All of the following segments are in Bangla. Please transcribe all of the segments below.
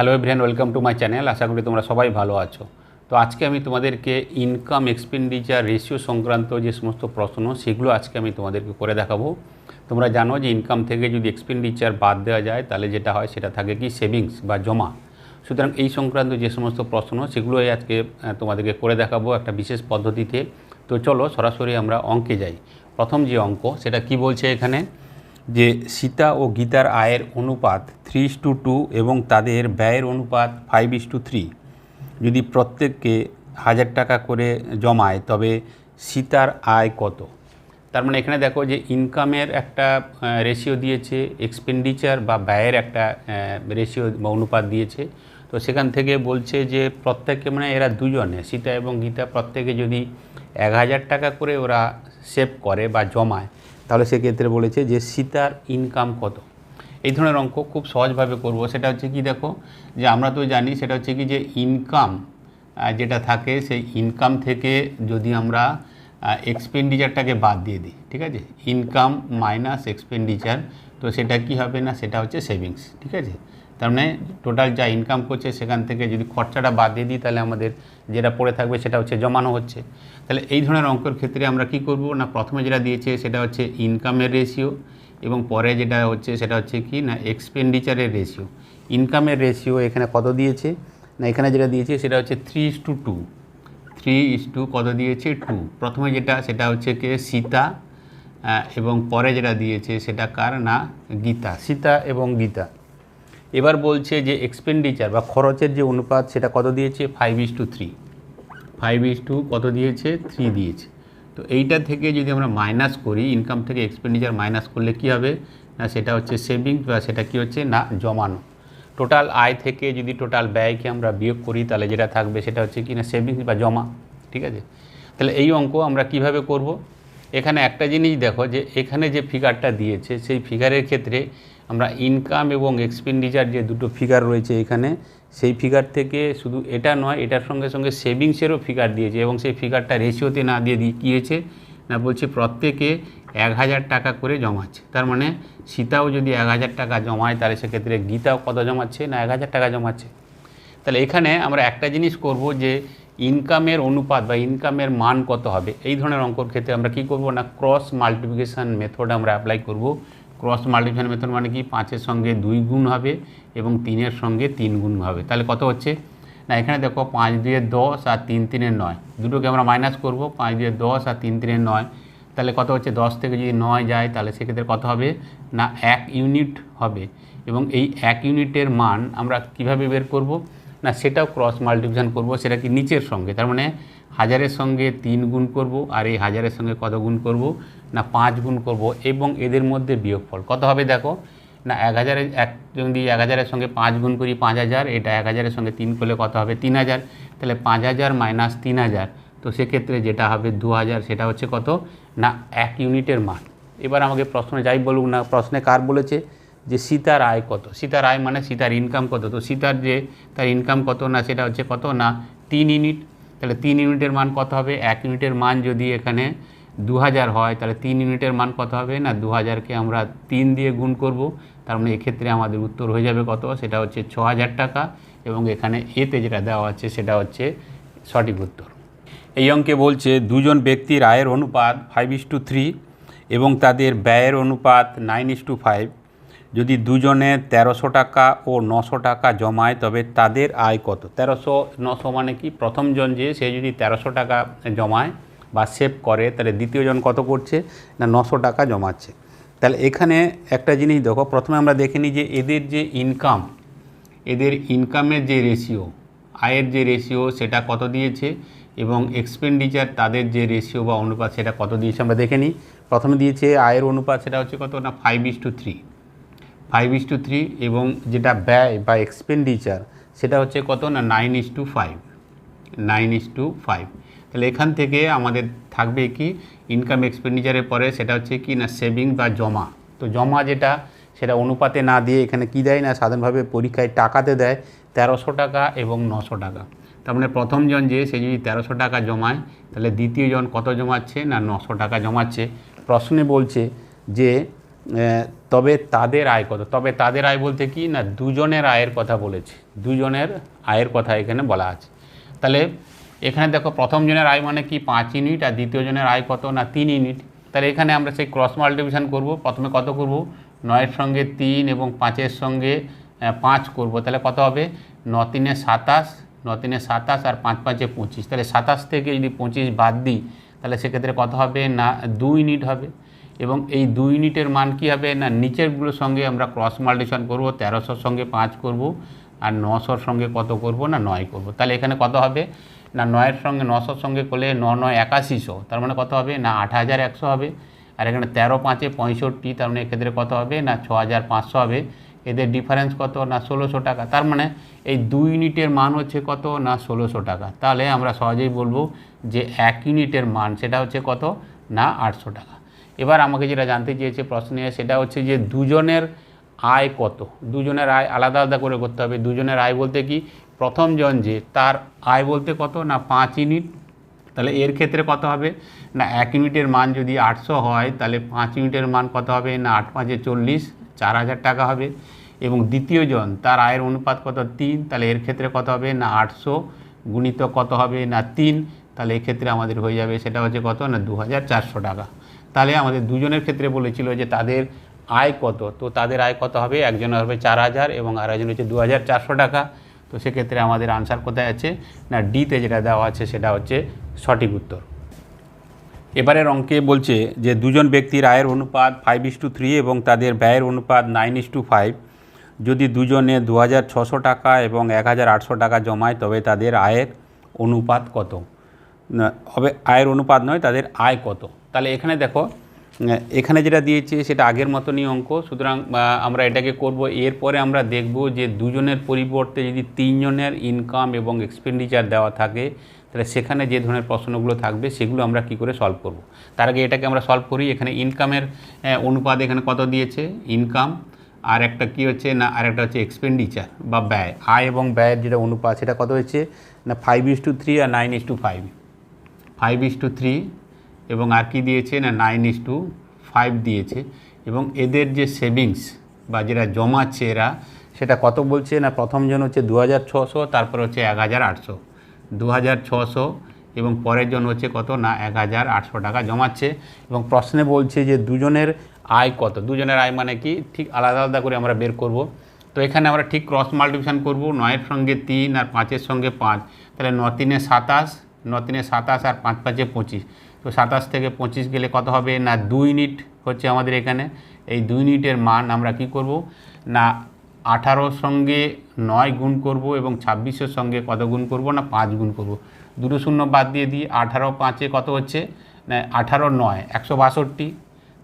Hello everyone welcome to my channel আশা করি তোমরা সবাই ভালো আছো। তো আজকে আমি তোমাদেরকে ইনকাম এক্সপেন্ডিচার রেশিও সংক্রান্ত যে সমস্ত প্রশ্ন, সেগুলো আজকে আমি তোমাদেরকে করে দেখাবো। তোমরা জানো যে ইনকাম থেকে যদি এক্সপেন্ডিচার বাদ দেওয়া যায়, তাহলে যেটা হয়, সেটা থাকে কি সেভিংস বা জমা। সুতরাং এই সংক্রান্ত যে সমস্ত প্রশ্ন, সেগুলোই আজকে তোমাদেরকে করে দেখাবো একটা বিশেষ পদ্ধতিতে। তো চলো সরাসরি আমরা অঙ্কে যাই। প্রথম যে অঙ্ক, সেটা কি বলছে এখানে? যে সীতা ও গীতার আয়ের অনুপাত থ্রি টু টু এবং তাদের ব্যয়ের অনুপাত ফাইভ ইস টু থ্রি যদি প্রত্যেককে হাজার টাকা করে জমায়, তবে সীতার আয় কত? তার মানে এখানে দেখো যে ইনকামের একটা রেশিও দিয়েছে এক্সপেন্ডিচার বা ব্যয়ের একটা রেশিও বা অনুপাত দিয়েছে। তো সেখান থেকে বলছে যে প্রত্যেকে মানে এরা দুজনে, সীতা এবং গীতা প্রত্যেকে যদি এক হাজার টাকা করে ওরা সেভ করে বা জমায় তাহলে সেক্ষেত্রে বলেছে যে সীতার ইনকাম কত? এই ধরনের অঙ্ক খুব সহজভাবে করব। সেটা হচ্ছে কি দেখো, যে আমরা তো জানি, সেটা হচ্ছে কি যে ইনকাম যেটা থাকে, সেই ইনকাম থেকে যদি আমরা এক্সপেন্ডিচারটাকে বাদ দিয়ে দিই, ঠিক আছে? ইনকাম মাইনাস এক্সপেন্ডিচার তো সেটা কি হবে না? সেটা হচ্ছে সেভিংস ঠিক আছে? তার মানে টোটাল যা ইনকাম করছে সেখান থেকে যদি খরচাটা বাদ দিয়ে দিই, তাহলে আমাদের যেটা পড়ে থাকবে সেটা হচ্ছে, জমানো হচ্ছে। তাহলে এই ধরনের অঙ্কের ক্ষেত্রে আমরা কি করব না, প্রথমে যেটা দিয়েছে সেটা হচ্ছে ইনকামের রেশিও এবং পরে যেটা হচ্ছে সেটা হচ্ছে কি না এক্সপেন্ডিচারের রেশিও ইনকামের রেশিও এখানে কত দিয়েছে? না, এখানে যেটা দিয়েছে সেটা হচ্ছে three is to two three is to কত দিয়েছে? টু প্রথমে যেটা, সেটা হচ্ছে কে? সীতা এবং পরে যেটা দিয়েছে সেটা কার? না, গীতা। সীতা এবং গীতা। এবার বলছে যে এক্সপেন্ডিচার বা খরচের যে অনুপাত সেটা কত দিয়েছে? Five is to three five is to কত দিয়েছে? থ্রি দিয়েছে। তো এইটা থেকে যদি আমরা মাইনাস করি ইনকাম থেকে এক্সপেন্ডিচার মাইনাস করলে কি হবে? না, সেটা হচ্ছে সেভিংস বা সেটা কি হচ্ছে? না, জমানো। টোটাল আয় থেকে যদি টোটাল ব্যয়কে আমরা বিয়োগ করি, তাহলে যেটা থাকবে সেটা হচ্ছে কি না সেভিংস বা জমা। ঠিক আছে? তাহলে এই অঙ্ক আমরা কীভাবে করব? এখানে একটা জিনিস দেখো যে, এখানে যে ফিগারটা দিয়েছে, সেই ফিগারের ক্ষেত্রে আমরা ইনকাম এবং এক্সপেন্ডিচার যে দুটো ফিগার রয়েছে এখানে, সেই ফিগার থেকে শুধু এটা নয়, এটার সঙ্গে সঙ্গে সেভিংসেরও ফিগার দিয়েছে এবং সেই ফিগারটা রেশিওতে না দিয়ে দিয়ে কী হয়েছে না বলছে প্রত্যেকে এক হাজার টাকা করে জমাচ্ছে। তার মানে সীতাও যদি এক হাজার টাকা জমায়, তাহলে সেক্ষেত্রে গীতাও কত জমাচ্ছে? না, এক হাজার টাকা জমাচ্ছে। তাহলে এখানে আমরা একটা জিনিস করব যে ইনকামের অনুপাত বা ইনকামের মান কত হবে? এই ধরনের অঙ্কর ক্ষেত্রে আমরা কি করব না ক্রস মাল্টিপ্লিকেশান মেথড আমরা অ্যাপ্লাই করব। ক্রস মাল্টিপ্লিকেশান মেথড মানে কি? পাঁচের সঙ্গে দুই গুণ হবে এবং তিনের সঙ্গে তিন গুণ হবে। তাহলে কত হচ্ছে? না, এখানে দেখো পাঁচ দুয়ে দশ আর তিন তিনের নয়। দুটোকে আমরা মাইনাস করব, পাঁচ দুয়ে দশ আর তিন তিনের নয়। তাহলে কত হচ্ছে? দশ থেকে যদি নয় যায়, তাহলে সেক্ষেত্রে কত হবে? না, এক ইউনিট হবে। এবং এই এক ইউনিটের মান আমরা কীভাবে বের করব? না, সেটাও ক্রস মাল্টিপ্লিকেশন করব, সেটা কি নিচের সঙ্গে। তার মানে হাজারের সঙ্গে তিন গুণ করব আর এই হাজারের সঙ্গে কত গুণ করব? না, পাঁচ গুণ করব এবং এদের মধ্যে বিয়োগফল। কত হবে দেখো? না, এক হাজারের এক যদি এক হাজারের সঙ্গে পাঁচ গুণ করি পাঁচ হাজার, এটা এক হাজারের সঙ্গে তিন করলে কত হবে? তিন হাজার। তাহলে পাঁচ হাজার মাইনাস তিন হাজার। তো সেক্ষেত্রে যেটা হবে দু হাজার, সেটা হচ্ছে কত? না, এক ইউনিটের মান। এবার আমাকে প্রশ্নে যাই বলুক না, প্রশ্নে কার বলেছে যে সীতার আয় কত? সীতার আয় মানে সীতার ইনকাম কত? তো সীতার যে, তার ইনকাম কত না, সেটা হচ্ছে কত? না, তিন ইউনিট। তাহলে তিন ইউনিটের মান কত হবে? এক ইউনিটের মান যদি এখানে দু হাজার হয়, তাহলে তিন ইউনিটের মান কত হবে? না দু হাজারকে আমরা তিন দিয়ে গুণ করব, তার মানে এক্ষেত্রে আমাদের উত্তর হয়ে যাবে কত? সেটা হচ্ছে ছ টাকা এবং এখানে এতে যেটা দেওয়া আছে সেটা হচ্ছে সঠিক উত্তর। এই অঙ্কে বলছে, দুজন ব্যক্তির আয়ের অনুপাত ফাইভ টু থ্রি এবং তাদের ব্যয়ের অনুপাত নাইন ইস টু ফাইভ যদি দুজনে তেরোশো টাকা ও নশো টাকা জমায়, তবে তাদের আয় কত? তেরোশো, নশো মানে কি? প্রথমজন যে, সে যদি তেরোশো টাকা জমায় বা সেভ করে, তাহলে দ্বিতীয়জন কত করছে? না, নশো টাকা জমাচ্ছে। তাহলে এখানে একটা জিনিস দেখো, প্রথমে আমরা দেখে নিই যে এদের যে ইনকাম এদের ইনকামের যে রেশিও আয়ের যে রেশিও সেটা কত দিয়েছে? এবং এক্সপেন্ডিচার তাদের যে রেশিও বা অনুপাত, সেটা কত দিয়েছে? আমরা দেখে নিই। প্রথমে দিয়েছে আয়ের অনুপাত, সেটা হচ্ছে কত? না five is to three five is to three এবং যেটা ব্যয় বা এক্সপেন্ডিচার সেটা হচ্ছে কত না nine is to five nine is to five তাহলে এখান থেকে আমাদের থাকবে কি ইনকাম এক্সপেন্ডিচারের পরে সেটা হচ্ছে কি না সেভিং বা জমা। তো জমা যেটা সেটা অনুপাতে না দিয়ে এখানে কি দেয় না সাধারণভাবে পরীক্ষায় টাকাতে দেয় তেরোশো টাকা এবং নশো টাকা। তার মানে প্রথমজন যে সে যদি তেরোশো টাকা জমায় তাহলে দ্বিতীয়জন কত জমাচ্ছে না নশো টাকা জমাচ্ছে? প্রশ্নে বলছে যে তবে তাদের আয় কত? তবে তাদের আয় বলতে কি? না, দুজনের আয়ের কথা বলেছে। দুজনের আয়ের কথা এখানে বলা আছে। তাহলে এখানে দেখো, প্রথম জনের আয় মানে কি? পাঁচ ইউনিট, আর দ্বিতীয় জনের আয় কত? না, তিন ইউনিট। তাহলে এখানে আমরা সেই ক্রস মাল্টিপ্লিকেশন করব। প্রথমে কত করব? নয়ের সঙ্গে তিন এবং পাঁচের সঙ্গে পাঁচ করব। তাহলে কত হবে? ন তিনে সাতাশ, ন তিনে সাতাশ, আর পাঁচ পাঁচে পঁচিশ। তাহলে সাতাশ থেকে যদি পঁচিশ বাদ দিই, তাহলে সেক্ষেত্রে কত হবে? না, দুই ইউনিট হবে। এবং এই দুই ইউনিটের মান কী হবে? না, নিচেরগুলোর সঙ্গে আমরা ক্রস মাল্টিশন করব, তেরোশোর সঙ্গে পাঁচ করব, আর নশোর সঙ্গে কত করব? না, নয় করব। তাহলে এখানে কত হবে? না, নয়ের সঙ্গে, নশোর সঙ্গে করলে ন, নয়, একাশিশো। তার মানে কত হবে? না আট হাজার একশো হবে। আর এখানে তেরো, পাঁচে পঁয়ষট্টি, তার মানে এক্ষেত্রে কত হবে? না ছ হাজার পাঁচশো হবে। এদের ডিফারেন্স কত? না, ষোলোশো টাকা। তার মানে এই দুই ইউনিটের মান হচ্ছে কত? না, ষোলোশো টাকা। তাহলে আমরা সহজেই বলব যে এক ইউনিটের মান, সেটা হচ্ছে কত? না, আটশো টাকা। এবার আমাকে যেটা জানতে চেয়েছে প্রশ্নে সেটা হচ্ছে যে দুজনের আয় কত? দুজনের আয় আলাদা আলাদা করে করতে হবে। দুজনের আয় বলতে কি? প্রথম জন যে তার আয় বলতে কত না পাঁচ ইউনিট? তাহলে এর ক্ষেত্রে কত হবে? না, এক ইউনিটের মান যদি আটশো হয়, তাহলে পাঁচ ইউনিটের মান কত হবে? না, আট পাঁচে চল্লিশ, চার হাজার টাকা হবে। এবং দ্বিতীয় জন তার আয়ের অনুপাত কত? তিন, তাহলে এর ক্ষেত্রে কত হবে? না, আটশো গুণিত কত হবে? না, তিন, তাহলে এক্ষেত্রে আমাদের হয়ে যাবে, সেটা হচ্ছে কত? না দু হাজার চারশো টাকা। তাহলে আমাদের দুজনের ক্ষেত্রে বলেছিল যে তাদের আয় কত? তো তাদের আয় কত হবে? একজনের হবে চার হাজার এবং আর একজন হচ্ছে দু হাজার চারশো টাকা। তো সেক্ষেত্রে আমাদের আনসার কোথায় আছে? না ডিতে যেটা দেওয়া আছে সেটা হচ্ছে সঠিক উত্তর। এবারের অঙ্কে বলছে যে দুজন ব্যক্তির আয়ের অনুপাত ফাইভ ইস টু থ্রি এবং তাদের ব্যয়ের অনুপাত নাইন ইস টু ফাইভ যদি দুজনে দু হাজার ছশো টাকা এবং এক হাজার আটশো টাকা জমায়, তবে তাদের আয়ের অনুপাত কত? হবে, আয়ের অনুপাত নয়, তাদের আয় কত? তাহলে এখানে দেখো এখানে যেটা দিয়েছে সেটা আগের মতনই অঙ্ক, সুতরাং আমরা এটাকে করব। এরপরে আমরা দেখব যে দুজনের পরিবর্তে যদি তিনজনের ইনকাম এবং এক্সপেন্ডিচার দেওয়া থাকে, তাহলে সেখানে যে ধরনের প্রশ্নগুলো থাকবে, সেগুলো আমরা কি করে সলভ করব? তার আগে এটাকে আমরা সলভ করি। এখানে ইনকামের অনুপাত এখানে কত দিয়েছে? ইনকাম আর একটা কি হচ্ছে না, আর একটা হচ্ছে এক্সপেন্ডিচার বা ব্যয়। আয় এবং ব্যয়ের যেটা অনুপাত, সেটা কত হচ্ছে না five is to three R nine is to five five is to three এবং আর কি দিয়েছে না নাইন ইস টু ফাইভ দিয়েছে। এবং এদের যে সেভিংস বা যেটা জমাচ্ছে এরা, সেটা কত বলছে না, প্রথম জন হচ্ছে দু হাজার ছশো, তারপর হচ্ছে এক হাজার আটশো। দু হাজার ছশো এবং পরের জন হচ্ছে কত না এক হাজার আটশো টাকা জমাচ্ছে। এবং প্রশ্নে বলছে যে দুজনের আয় কত? দুজনের আয় মানে কি? ঠিক আলাদা আলাদা করে আমরা বের করব। তো এখানে আমরা ঠিক ক্রস মাল্টিপ্লিকেশন করব, নয়ের সঙ্গে তিন আর পাঁচের সঙ্গে পাঁচ। তাহলে ন তিনে সাতাশ ন সাতাশ আর পাঁচ পাঁচে পঁচিশ। তো সাতাশ থেকে পঁচিশ গেলে কত হবে? না, দুই ইউনিট হচ্ছে আমাদের এখানে। এই দুই ইউনিটের মান আমরা কি করব? না, আঠারোর সঙ্গে নয় গুণ করব এবং ছাব্বিশের সঙ্গে কত গুণ করব? না, পাঁচ গুণ করব। দুটো শূন্য বাদ দিয়ে দিই, আঠারো পাঁচে কত হচ্ছে? না, আঠারো নয়, একশো বাষট্টি।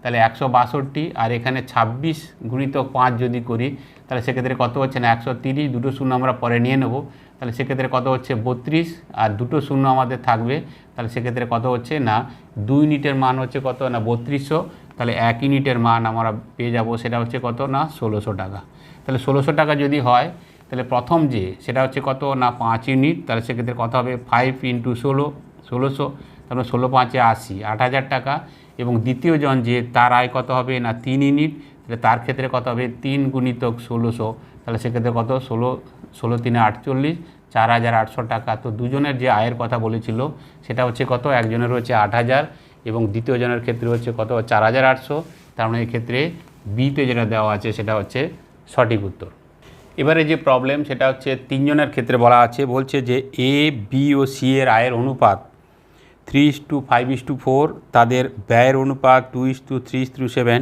তাহলে একশো বাষট্টি আর এখানে ছাব্বিশ গুণিত পাঁচ যদি করি, তাহলে সেক্ষেত্রে কত হচ্ছে? না, একশো তিরিশ। দুটো শূন্য আমরা পরে নিয়ে নেব। তাহলে সেক্ষেত্রে কত হচ্ছে বত্রিশ আর দুটো শূন্য আমাদের থাকবে। তাহলে সেক্ষেত্রে কত হচ্ছে? না, দুই ইউনিটের মান হচ্ছে কত? না, বত্রিশশো। তাহলে এক ইউনিটের মান আমরা পেয়ে যাব, সেটা হচ্ছে কত? না, ষোলোশো টাকা। তাহলে ষোলোশো টাকা যদি হয়, তাহলে প্রথম যে, সেটা হচ্ছে কত? না, পাঁচ ইউনিট। তাহলে সেক্ষেত্রে কত হবে? ফাইভ ইন্টু ষোলো, ষোলোশো। তারপরে ষোলো পাঁচে আশি, আট হাজার টাকা। এবং দ্বিতীয় জন যে, তার আয় কত হবে? না, তিন ইউনিট। তাহলে তার ক্ষেত্রে কত হবে? তিন গুণিতক ষোলোশো। তাহলে সেক্ষেত্রে কত? ষোলো ষোলো তিনে আটচল্লিশ, চার হাজার আটশো টাকা। তো দুজনের যে আয়ের কথা বলেছিল, সেটা হচ্ছে কত? একজনের হচ্ছে আট হাজার এবং দ্বিতীয় জনের ক্ষেত্রে হচ্ছে কত? চার হাজার আটশো। তার মানে এক্ষেত্রে বিতে যেটা দেওয়া আছে, সেটা হচ্ছে সঠিক উত্তর। এবারে যে প্রবলেম সেটা হচ্ছে তিনজনের ক্ষেত্রে বলা আছে, বলছে যে এ বি ও সি এর আয়ের অনুপাত three is to five is to four তাদের ব্যয়ের অনুপাত two is to three is to seven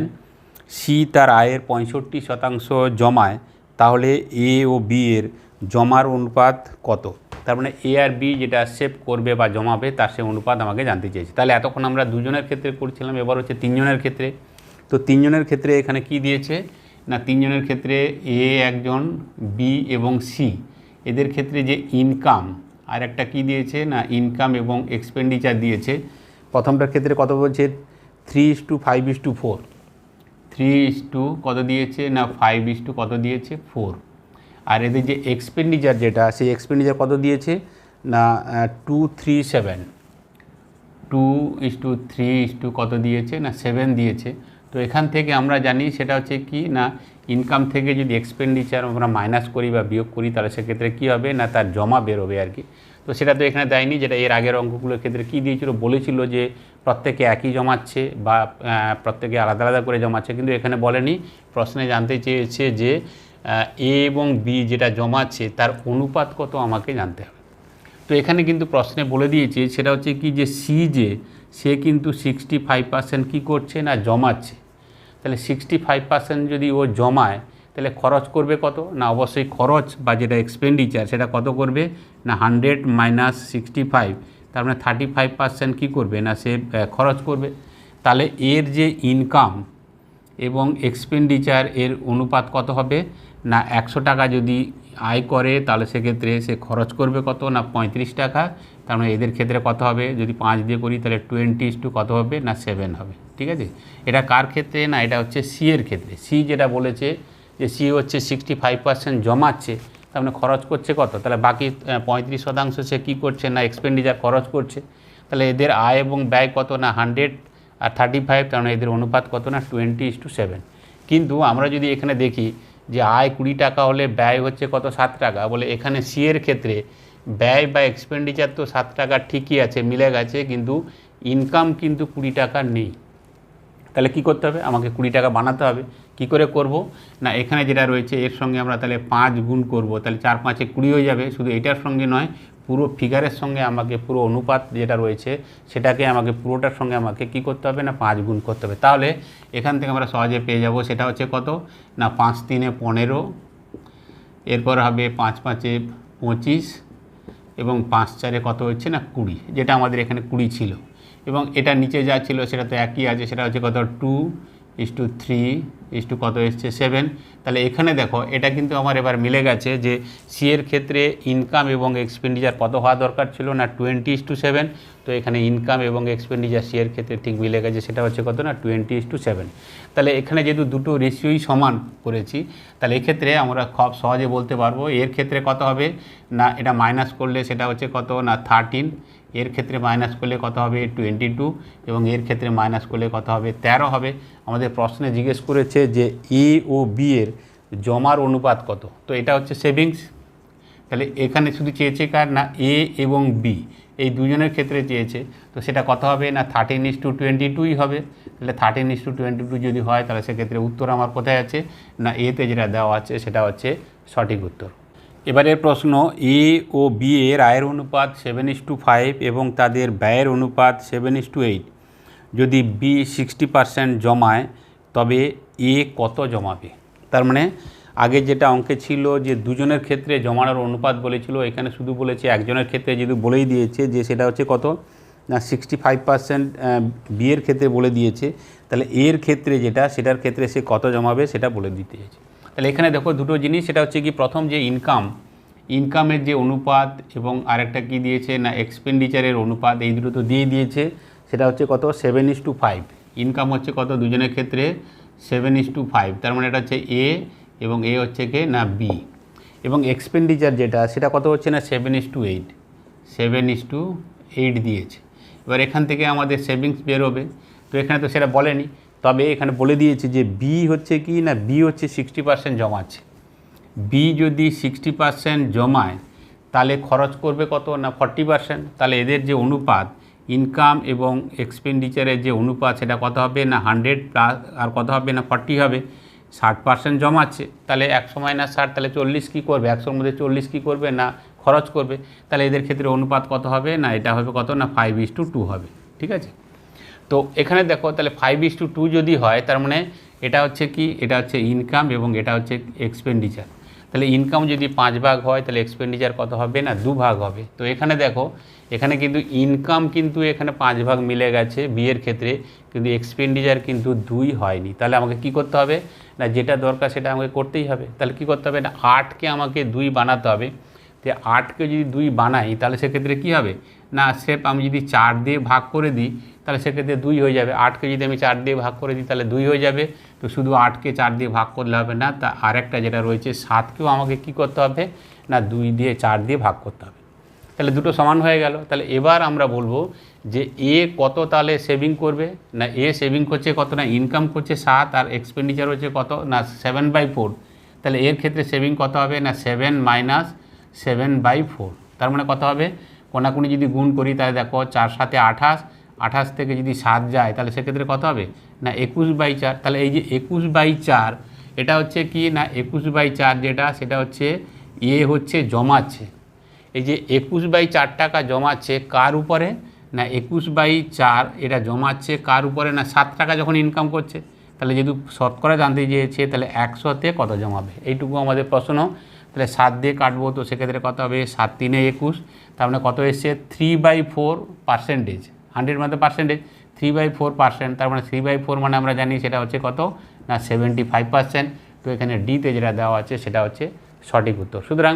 C তার আয়ের পঁয়ষট্টি শতাংশ জমায়। তাহলে এ ও বি এর জমার অনুপাত কত? তার মানে এ আর বি যেটা সেভ করবে বা জমাবে, তার সে অনুপাত আমাকে জানতে চেয়েছে। তাহলে এতক্ষণ আমরা দুজনের ক্ষেত্রে করছিলাম, এবার হচ্ছে তিনজনের ক্ষেত্রে। তো তিনজনের ক্ষেত্রে এখানে কি দিয়েছে? না, তিনজনের ক্ষেত্রে এ একজন বি এবং সি এদের ক্ষেত্রে যে ইনকাম আর একটা কি দিয়েছে? না ইনকাম এবং এক্সপেন্ডিচার দিয়েছে। প্রথমটার ক্ষেত্রে কত বলছে? Three is to five is to four three is to কত দিয়েছে? না ফাইভ ইস টু কত দিয়েছে? ফোর আর এদের যে এক্সপেন্ডিচার যেটা, সেই এক্সপেন্ডিচার কত দিয়েছে? না two three seven two is to three is to কত দিয়েছে? না সেভেন দিয়েছে। তো এখান থেকে আমরা জানি সেটা হচ্ছে কি, না ইনকাম থেকে যদি এক্সপেন্ডিচার আমরা মাইনাস করি বা বিয়োগ করি, তাহলে সেক্ষেত্রে কী হবে? না, তার জমা বেরোবে আর কি। তো সেটা তো এখানে দেয়নি যেটা এর আগের অঙ্কগুলোর ক্ষেত্রে কী দিয়েছিল? বলেছিল যে প্রত্যেকে একই জমাচ্ছে বা প্রত্যেকে আলাদা আলাদা করে জমাচ্ছে, কিন্তু এখানে বলেনি। প্রশ্নে জানতে চেয়েছে যে এ এবং বি যেটা জমাচ্ছে তার অনুপাত কত আমাকে জানতে হবে। তো এখানে কিন্তু প্রশ্নে বলে দিয়েছে, সেটা হচ্ছে কি যে সি যে, সে কিন্তু সিক্সটি ফাইভ পার্সেন্ট কী করছে না জমাচ্ছে? তাহলে সিক্সটি ফাইভ পার্সেন্ট যদি ও জমায় তাহলে খরচ করবে কত? না, অবশ্যই খরচ বা যেটা এক্সপেন্ডিচার সেটা কত করবে? না হান্ড্রেড মাইনাস সিক্সটি ফাইভ তার মানে থার্টি ফাইভ পার্সেন্ট কী করবে? না, সে খরচ করবে। তাহলে এর যে ইনকাম এবং এক্সপেন্ডিচার এর অনুপাত কত হবে? না, একশো টাকা যদি আয় করে, তাহলে সেক্ষেত্রে সে খরচ করবে কত? না, পঁয়ত্রিশ টাকা, তার মানে এদের ক্ষেত্রে কত হবে? যদি পাঁচ দিয়ে করি, তাহলে টোয়েন্টি টু কত হবে? না সেভেন হবে। ঠিক আছে? এটা কার ক্ষেত্রে? না, এটা হচ্ছে সি এর ক্ষেত্রে। সি যেটা বলেছে যে সি হচ্ছে সিক্সটি ফাইভ পার্সেন্ট জমাচ্ছে, তার মানে খরচ করছে কত? তাহলে বাকি পঁয়ত্রিশ শতাংশ সে কী করছে না এক্সপেন্ডিচার খরচ করছে? তাহলে এদের আয় এবং ব্যয় কত না? হান্ড্রেড আর থার্টি ফাইভ তার মানে এদের অনুপাত কত না? টোয়েন্টি ইস টু সেভেন কিন্তু আমরা যদি এখানে দেখি যে আয় কুড়ি টাকা হলে ব্যয় হচ্ছে কত? সাত টাকা। বলে এখানে সি এর ক্ষেত্রে ব্যয় বা এক্সপেন্ডিচার তো সাত টাকা ঠিকই আছে, মিলে গেছে, কিন্তু ইনকাম কিন্তু কুড়ি টাকা নেই। তাহলে কি করতে হবে? আমাকে কুড়ি টাকা বানাতে হবে। কি করে করব? না, এখানে যেটা রয়েছে, এর সঙ্গে আমরা তাহলে পাঁচ গুণ করব। তাহলে চার পাঁচে কুড়ি হয়ে যাবে। শুধু এটার সঙ্গে নয়, পুরো ফিগারের সঙ্গে আমাকে পুরো অনুপাত যেটা রয়েছে, সেটাকে আমাকে পুরোটার সঙ্গে আমাকে কি করতে হবে? না, পাঁচ গুণ করতে হবে। তাহলে এখান থেকে আমরা সহজে পেয়ে যাব, সেটা হচ্ছে কত? না, পাঁচ তিনে পনেরো, এরপর হবে পাঁচ পাঁচে পঁচিশ, এবং পাঁচ চারে কত হচ্ছে? না, কুড়ি, যেটা আমাদের এখানে কুড়ি ছিল। এবং এটা নিচে যা ছিল, সেটা তো একই আছে, সেটা হচ্ছে কত? Two is to three is to কত এসছে? সেভেন তাহলে এখানে দেখো, এটা কিন্তু আমার এবার মিলে গেছে যে সি এর ক্ষেত্রে ইনকাম এবং এক্সপেন্ডিচার কত হওয়া দরকার ছিল না? টোয়েন্টি ইস টু সেভেন তো এখানে ইনকাম এবং এক্সপেন্ডিচার সি এর ক্ষেত্রে ঠিক মিলে গেছে, সেটা হচ্ছে কত না? টোয়েন্টি ইস টু সেভেন তাহলে এখানে যেহেতু দুটো রেশিওই সমান করেছি, তাহলে এক্ষেত্রে আমরা খুব সহজে বলতে পারব, এর ক্ষেত্রে কত হবে? না, এটা মাইনাস করলে সেটা হচ্ছে কত? না থার্টিন এর ক্ষেত্রে মাইনাস করলে কত হবে? টোয়েন্টি টু এবং এর ক্ষেত্রে মাইনাস করলে কত হবে? তেরো হবে। আমাদের প্রশ্নে জিজ্ঞেস করেছে যে এ ও বি এর জমার অনুপাত কত? তো এটা হচ্ছে সেভিংস তাহলে এখানে শুধু চেয়েছে কার? না এ এবং বি এই দুজনের ক্ষেত্রে চেয়েছে। তো সেটা কত হবে? না thirteen is to twenty two হবে। তাহলে thirteen is to twenty two যদি হয়, তাহলে সেক্ষেত্রে উত্তর আমার কোথায় আছে? না এতে যেটা দেওয়া আছে, সেটা হচ্ছে সঠিক উত্তর। এবারের প্রশ্ন, এ ও বি এর আয়ের অনুপাত সেভেন ইস টু ফাইভ এবং তাদের ব্যয়ের অনুপাত সেভেন ইস টু এইট যদি বি সিক্সটি পার্সেন্ট জমায়, তবে এ কত জমাবে? তার মানে আগে যেটা অঙ্কে ছিল যে দুজনের ক্ষেত্রে জমানোর অনুপাত বলেছিল, এখানে শুধু বলেছে একজনের ক্ষেত্রে যদি বলেই দিয়েছে, যে সেটা হচ্ছে কত? না সিক্সটি ফাইভ পার্সেন্ট বিয়ের ক্ষেত্রে বলে দিয়েছে। তাহলে এর ক্ষেত্রে যেটা, সেটার ক্ষেত্রে সে কত জমাবে, সেটা বলে দিতে চাইছে তাহলে এখানে দেখো দুটো জিনিস, সেটা হচ্ছে কি প্রথম যে ইনকাম ইনকামের যে অনুপাত এবং আরেকটা কি দিয়েছে না এক্সপেন্ডিচারের অনুপাত, এই দুটো তো দিয়ে দিয়েছে, সেটা হচ্ছে কত? Seven is to five income হচ্ছে কত? দুজনের ক্ষেত্রে সেভেন ইস টু ফাইভ তার মানে এটা হচ্ছে এ এবং এ হচ্ছে কে? না বি এবং এক্সপেন্ডিচার যেটা, সেটা কত হচ্ছে না? Seven is to eight seven is to eight দিয়েছে। এবার এখান থেকে আমাদের সেভিংস বেরোবে। তো এখানে তো সেটা বলেনি। তবে এখানে বলে দিয়েছে যে বি হচ্ছে কি না বি হচ্ছে সিক্সটি পার্সেন্ট জমাচ্ছে। বি যদি সিক্সটি পার্সেন্ট জমায়, তাহলে খরচ করবে কত না ফর্টি পার্সেন্ট তাহলে এদের যে অনুপাত ইনকাম এবং এক্সপেন্ডিচারের যে অনুপাত, সেটা কত হবে না হান্ড্রেড প্লাস আর কত হবে না ফর্টি হবে? ষাট পার্সেন্ট জমাচ্ছে। তাহলে একশো মাইনাস ষাট, তাহলে চল্লিশ কী করবে? একশোর মধ্যে চল্লিশ কী করবে না খরচ করবে? তাহলে এদের ক্ষেত্রে অনুপাত কত হবে না? এটা হবে কত না? ফাইভ ইস টু টু হবে। ঠিক আছে? তো এখানে দেখো, তাহলে ফাইভ ইস টু টু যদি হয়, তার মানে এটা হচ্ছে কি? এটা হচ্ছে ইনকাম এবং এটা হচ্ছে এক্সপেন্ডিচার তাহলে ইনকাম যদি পাঁচ ভাগ হয়, তাহলে এক্সপেন্ডিচার কত হবে না? দু ভাগ হবে। তো এখানে দেখো, এখানে কিন্তু ইনকাম কিন্তু এখানে পাঁচ ভাগ মিলে গেছে বিয়ের ক্ষেত্রে, কিন্তু এক্সপেন্ডিচার কিন্তু দুই হয়নি। তাহলে আমাকে কি করতে হবে? না, যেটা দরকার সেটা আমাকে করতেই হবে। তাহলে কি করতে হবে? না, আটকে আমাকে দুই বানাতে হবে। তো আটকে যদি দুই বানাই, তাহলে সেক্ষেত্রে কী হবে? না সেপ আমি যদি চার দিয়ে ভাগ করে দিই, তাহলে সেক্ষেত্রে দুই হয়ে যাবে। আটকে যদি আমি চার দিয়ে ভাগ করে দিই, তাহলে দুই হয়ে যাবে। তো শুধু আটকে চার দিয়ে ভাগ করলে হবে না, তা আরেকটা যেটা রয়েছে, সাতকেও আমাকে কি করতে হবে? না, দুই দিয়ে চার দিয়ে ভাগ করতে হবে। তাহলে দুটো সমান হয়ে গেল। তাহলে এবার আমরা বলব যে এ কত তাহলে সেভিং করবে? না, এ সেভিং করছে কত? না ইনকাম করছে সাত, আর এক্সপেন্ডিচার হচ্ছে কত? না সেভেন বাই ফোর তাহলে এর ক্ষেত্রে সেভিং কত হবে? না seven minus seven by four তার মানে কত হবে? কোনাকুনি যদি গুণ করি, তাহলে দেখো চার সাথে আঠাশ আঠাশ থেকে যদি সাত যায়, তাহলে সেক্ষেত্রে কত হবে? না, একুশ বাই চার। তাহলে এই যে একুশ বাই চার, এটা হচ্ছে কি? না, একুশ বাই চার যেটা, সেটা হচ্ছে এ হচ্ছে জমাচ্ছে। এই যে একুশ বাই চার টাকা জমাচ্ছে কার উপরে? না, একুশ বাই চার এটা জমাচ্ছে কার উপরে? না, সাত টাকা যখন ইনকাম করছে, তাহলে যেহেতু শতকরা জানতে চেয়েছে, তাহলে একশোতে কত জমাবে? এইটুকু আমাদের প্রশ্ন। তাহলে সাত দিয়ে কাটবো, তো সেক্ষেত্রে কত হবে? সাত তিনে একুশ। তার মানে কত এসছে? Three by four percentage hundred মধ্যে percentage three by four percent তার মানে থ্রি বাই ফোর মানে আমরা জানি সেটা হচ্ছে কত? না সেভেন্টি ফাইভ পার্সেন্ট তো এখানে ডিতে যেটা দেওয়া আছে সেটা হচ্ছে সঠিক উত্তর। সুতরাং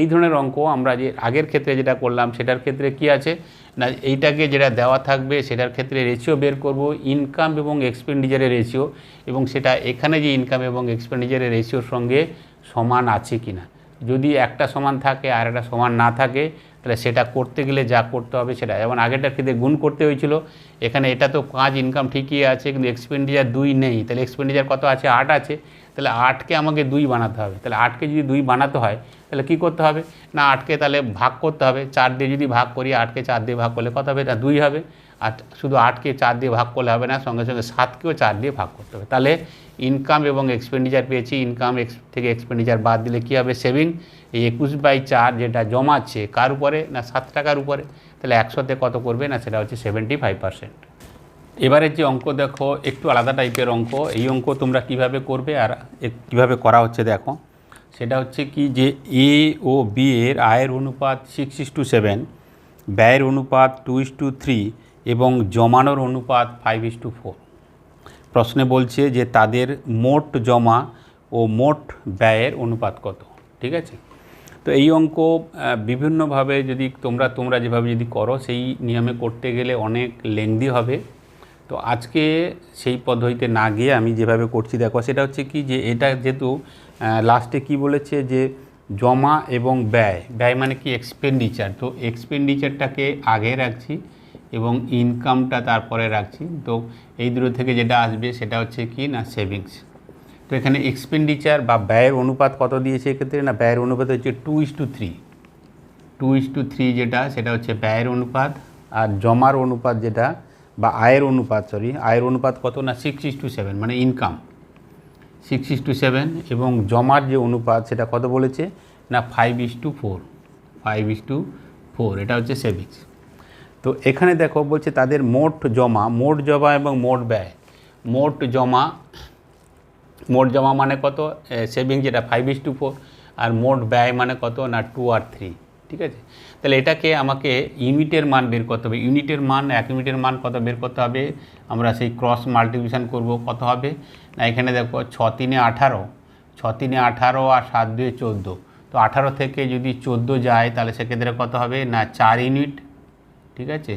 এই ধরনের অঙ্ক আমরা যে আগের ক্ষেত্রে যেটা করলাম, সেটার ক্ষেত্রে কি আছে? না, এইটাকে যেটা দেওয়া থাকবে, সেটার ক্ষেত্রে রেশিও বের করব ইনকাম এবং এক্সপেন্ডিচারের রেশিও এবং সেটা এখানে যে ইনকাম এবং এক্সপেন্ডিচারের রেশিওর সঙ্গে সমান আছে কি না যদি একটা সমান থাকে আর একটা সমান না থাকে, তাহলে সেটা করতে গেলে যা করতে হবে সেটা। যেমন আগেরটার ক্ষেত্রে গুণ করতে হয়েছিল, এখানে এটা তো কাজ ইনকাম ঠিকই আছে, কিন্তু এক্সপেন্ডিচার দুই নেই। তাহলে এক্সপেন্ডিচার কত আছে? আট আছে। তাহলে আটকে আমাকে দুই বানাতে হবে। তাহলে আটকে যদি দুই বানাতে হয় তাহলে কী করতে হবে? না, আটকে তাহলে ভাগ করতে হবে। চার দিয়ে যদি ভাগ করি, আটকে চার দিয়ে ভাগ করলে কত হবে? না দুই হবে। আর শুধু আটকে চার দিয়ে ভাগ করলে হবে না, সঙ্গে সঙ্গে সাতকেও চার দিয়ে ভাগ করতে হবে। তাহলে ইনকাম এবং এক্সপেন্ডিচার পেয়েছি। ইনকাম থেকে এক্সপেন্ডিচার বাদ দিলে কী হবে? সেভিং এই একুশ বাই চার যেটা জমাচ্ছে, কার উপরে? না, সাত টাকার উপরে। তাহলে একশোতে কত করবে? না, সেটা হচ্ছে সেভেন্টি ফাইভ পার্সেন্ট এবারের যে অঙ্ক দেখো, একটু আলাদা টাইপের অঙ্ক। এই অঙ্ক তোমরা কীভাবে করবে আর কীভাবে করা হচ্ছে দেখো। সেটা হচ্ছে কি যে এ ও বি এর আয়ের অনুপাত সিক্স ইস টু সেভেন ব্যয়ের অনুপাত টু ইস টু থ্রি এবং জমানোর অনুপাত ফাইভ ইস টু ফোর প্রশ্নে বলছে যে তাদের মোট জমা ও মোট ব্যয়ের অনুপাত কত, ঠিক আছে? তো এই অঙ্ক বিভিন্নভাবে যদি তোমরা তোমরা যেভাবে যদি করো, সেই নিয়মে করতে গেলে অনেক লেংদি হবে। তো আজকে সেই পদ্ধতিতে না গিয়ে আমি যেভাবে করছি, দেখো, সেটা হচ্ছে কি যে এটা যেহেতু লাস্টে কি বলেছে যে জমা এবং ব্যয় ব্যয় মানে কি এক্সপেন্ডিচার তো এক্সপেন্ডিচারটাকে আগে রাখছি এবং ইনকামটা তারপরে রাখছি, তো এই দুটো থেকে যেটা আসবে সেটা হচ্ছে কি না সেভিংস তো এখানে এক্সপেন্ডিচার বা ব্যয়ের অনুপাত কত দিয়েছে এক্ষেত্রে? না, ব্যয়ের অনুপাত হচ্ছে two is to three two is to three যেটা, সেটা হচ্ছে ব্যয়ের অনুপাত আর জমার অনুপাত যেটা বা আয়ের অনুপাত সরি আয়ের অনুপাত কত না সিক্স ইস টু সেভেন মানে income six is to seven এবং জমার যে অনুপাত সেটা কত বলেছে? না five is to four five is to four এটা হচ্ছে সেভিংস তো এখানে দেখো বলছে তাদের মোট জমা মোট জমা এবং মোট ব্যয়। মোট জমা মোট জমা মানে কত? সেভিং যেটা ফাইভ ইস টু ফোর আর মোট ব্যয় মানে কত? না টু আর থ্রি ঠিক আছে? তাহলে এটাকে আমাকে ইউনিটের মান বের করতে হবে। ইউনিটের মান, এক ইউনিটের মান কত বের করতে হবে? আমরা সেই ক্রস মাল্টিপ্লিকেশন করব, কত হবে? না, এখানে দেখো ছ তিনে আঠারো। ছ তিনে আঠারো আর সাত দুয়ে চোদ্দ। তো আঠারো থেকে যদি চোদ্দ যায়, তাহলে সেক্ষেত্রে কত হবে? না, চার ইউনিট, ঠিক আছে?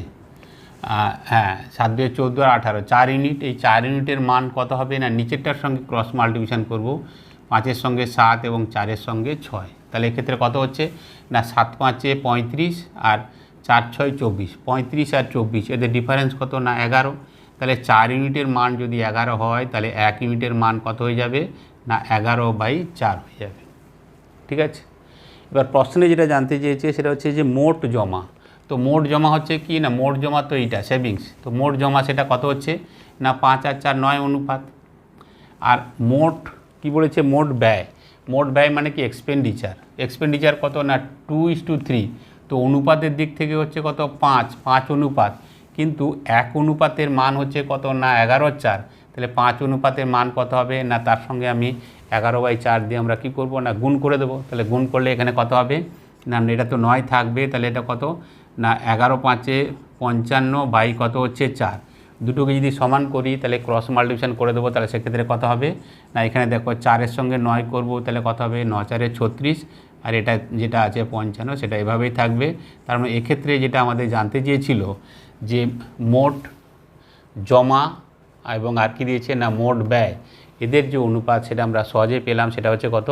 হ্যাঁ সাত দুয়ে চোদ্দ আর আঠারো। চার ইউনিট, এই চার ইউনিটের মান কত হবে? না, নিচেরটার সঙ্গে ক্রস মাল্টিপ্লিকেশন করব, পাঁচের সঙ্গে সাত এবং চারের সঙ্গে ছয়। তাহলে এক্ষেত্রে কত হচ্ছে? না, সাত পাঁচে পঁয়ত্রিশ আর চার ছয় চব্বিশ। পঁয়ত্রিশ আর চব্বিশ, এদের ডিফারেন্স কত? না, এগারো। তাহলে চার ইউনিটের মান যদি এগারো হয়, তাহলে এক ইউনিটের মান কত হয়ে যাবে? না, এগারো বাই চার হয়ে যাবে। ঠিক আছে? এবার প্রশ্নে যেটা জানতে চেয়েছে, সেটা হচ্ছে যে মোট জমা। তো মোট জমা হচ্ছে কি? না, মোট জমা তো এইটা সেভিংস তো মোট জমা সেটা কত হচ্ছে? না, পাঁচ আর চার নয় অনুপাত। আর মোট, কি বলেছে? মোট ব্যয়। মোট ব্যয় মানে কি? এক্সপেন্ডিচার এক্সপেন্ডিচার কত না? টু ইস টু থ্রি তো অনুপাতের দিক থেকে হচ্ছে কত? পাঁচ। পাঁচ অনুপাত। কিন্তু এক অনুপাতের মান হচ্ছে কত? না, এগারো চার। তাহলে পাঁচ অনুপাতের মান কত হবে? না, তার সঙ্গে আমি এগারো বাই চার দিয়ে আমরা কী করব? না, গুণ করে দেবো। তাহলে গুণ করলে এখানে কত হবে? না, এটা তো নয়, থাকবে। তাহলে এটা কত? না, এগারো পাঁচে পঞ্চান্ন বাই কত হচ্ছে চার। দুটোকে যদি সমান করি, তাহলে ক্রস মাল্টিপ্লিকেশন করে দেবো, তাহলে সেক্ষেত্রে কত হবে? না, এখানে দেখো চারের সঙ্গে নয় করব, তাহলে কত হবে? ন চারে ছত্রিশ। আর এটা যেটা আছে পঞ্চান্ন, সেটা এভাবেই থাকবে। তার মানে এক্ষেত্রে যেটা আমাদের জানতে চেয়েছিল যে মোট জমা এবং আর কি দিয়েছে? না, মোট ব্যয়। এদের যে অনুপাত সেটা আমরা সহজে পেলাম, সেটা হচ্ছে কত?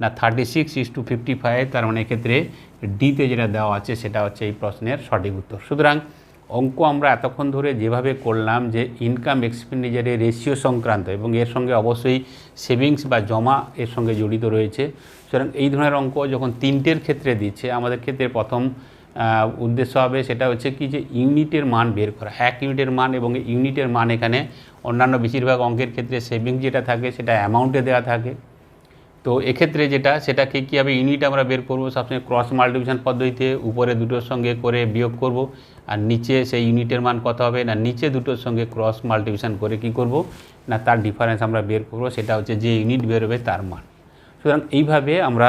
না thirty six is to fifty five তার মানে এক্ষেত্রে ডিতে যেটা দেওয়া আছে, সেটা হচ্ছে এই প্রশ্নের সঠিক উত্তর। সুতরাং অঙ্ক আমরা এতক্ষণ ধরে যেভাবে করলাম যে ইনকাম এক্সপেন্ডিচারের রেশিও সংক্রান্ত এবং এর সঙ্গে অবশ্যই সেভিংস বা জমা এর সঙ্গে জড়িত রয়েছে। সুতরাং এই ধরনের অঙ্ক যখন তিনটের ক্ষেত্রে দিচ্ছে, আমাদের ক্ষেত্রে প্রথম উদ্দেশ্য হবে সেটা হচ্ছে কি যে ইউনিটের মান বের করা। এক ইউনিটের মান এবং ইউনিটের মান এখানে অন্যান্য বেশিরভাগ অঙ্কের ক্ষেত্রে সেভিংস যেটা থাকে সেটা অ্যামাউন্টে দেওয়া থাকে। তো এক্ষেত্রে যেটা, সেটাকে কীভাবে ইউনিট আমরা বের করব সবসময় ক্রস মাল্টিপ্লিকেশন পদ্ধতিতে, উপরে দুটোর সঙ্গে করে বিয়োগ করব, আর নিচে সেই ইউনিটের মান কত হবে, না নিচে দুটোর সঙ্গে ক্রস মাল্টিপ্লিকেশন করে কি করব, না তার ডিফারেন্স আমরা বের করব, সেটা হচ্ছে যে ইউনিট বেরোবে তার মান। সুতরাং এইভাবে আমরা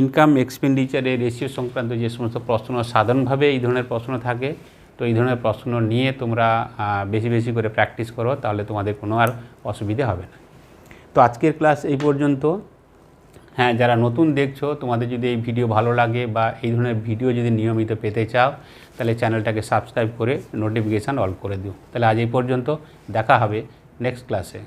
ইনকাম এক্সপেন্ডিচারের রেশিও সংক্রান্ত যে সমস্ত প্রশ্ন, সাধারণভাবে এই ধরনের প্রশ্ন থাকে, তো এই ধরনের প্রশ্ন নিয়ে তোমরা বেশি বেশি করে প্র্যাকটিস করো, তাহলে তোমাদের কোনো আর অসুবিধে হবে না। তো আজকের ক্লাস এই পর্যন্ত। হ্যাঁ যারা নতুন দেখছ, তোমাদের যদি এই ভিডিও ভালো লাগে বা এই ধরনের ভিডিও যদি নিয়মিত পেতে চাও, তাহলে চ্যানেলটাকে সাবস্ক্রাইব করে নোটিফিকেশান অল করে দিও। তাহলে আজ এই পর্যন্ত দেখা হবে নেক্সট ক্লাসে